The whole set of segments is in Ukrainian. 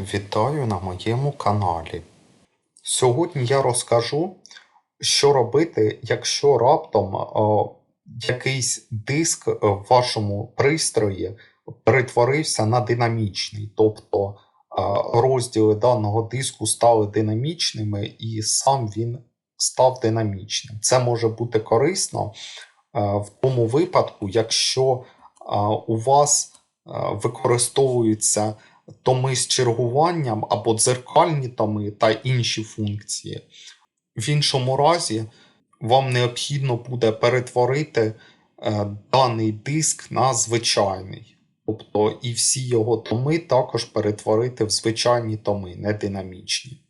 Вітаю на моєму каналі. Сьогодні я розкажу, що робити, якщо раптом о, якийсь диск в вашому пристрої перетворився на динамічний, тобто е, розділи даного диску стали динамічними і сам він став динамічним. Це може бути корисно е, в тому випадку, якщо е, у вас е, використовуються томи з чергуванням або дзеркальні томи та інші функції. В іншому разі вам необхідно буде перетворити е, даний диск на звичайний. Тобто і всі його томи також перетворити в звичайні томи, не динамічні.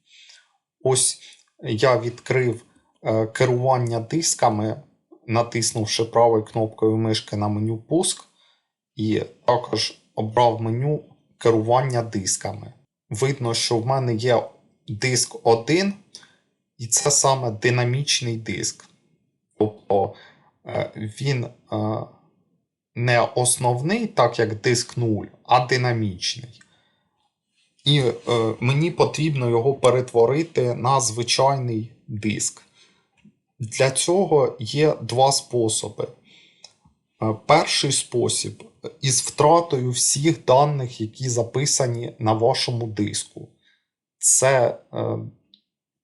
Ось я відкрив е, керування дисками, натиснувши правою кнопкою мишки на меню Пуск, і також обрав меню керування дисками. Видно, що в мене є диск 1, і це саме динамічний диск. Тобто е, він е, не основний, так як диск 0, а динамічний. І е, мені потрібно його перетворити на звичайний диск. Для цього є два способи. Перший спосіб із втратою всіх даних, які записані на вашому диску. Це е,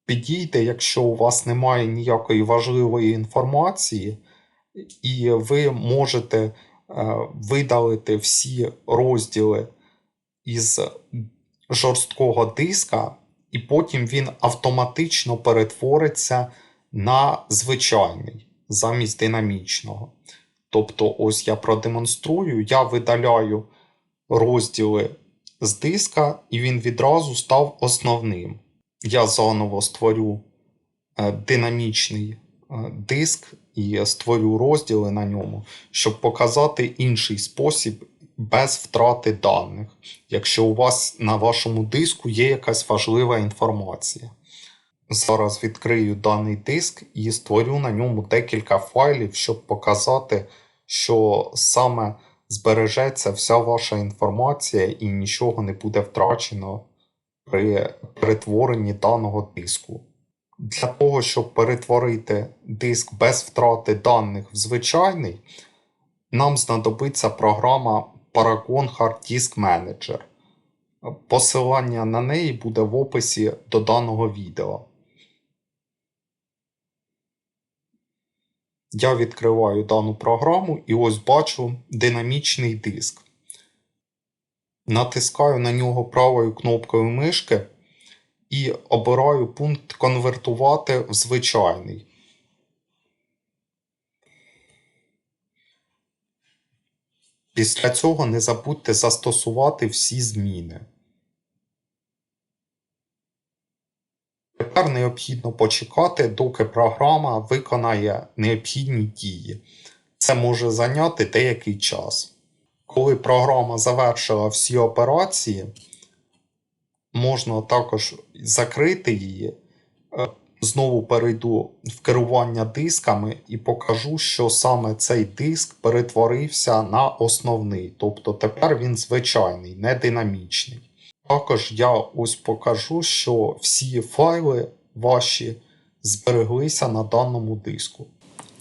підійде, якщо у вас немає ніякої важливої інформації, і ви можете е, видалити всі розділи із жорсткого диска, і потім він автоматично перетвориться на звичайний замість динамічного. Тобто, ось я продемонструю, я видаляю розділи з диска, і він відразу став основним. Я заново створю е, динамічний е, диск і створю розділи на ньому, щоб показати інший спосіб без втрати даних, якщо у вас на вашому диску є якась важлива інформація. Зараз відкрию даний диск і створю на ньому декілька файлів, щоб показати, що саме збережеться вся ваша інформація і нічого не буде втрачено при перетворенні даного диску. Для того, щоб перетворити диск без втрати даних в звичайний, нам знадобиться програма Paragon Hard Disk Manager. Посилання на неї буде в описі до даного відео. Я відкриваю дану програму і ось бачу динамічний диск. Натискаю на нього правою кнопкою мишки і обираю пункт Конвертувати в звичайний. Після цього не забудьте застосувати всі зміни. Тепер необхідно почекати, доки програма виконає необхідні дії. Це може зайняти деякий час. Коли програма завершила всі операції, можна також закрити її. Е, Знову перейду в керування дисками і покажу, що саме цей диск перетворився на основний. Тобто тепер він звичайний, не динамічний. Також я ось покажу, що всі файли ваші збереглися на даному диску.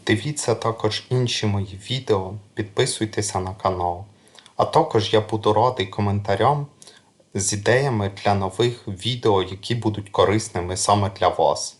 Дивіться також інші мої відео, підписуйтеся на канал. А також я буду радий коментарям з ідеями для нових відео, які будуть корисними саме для вас.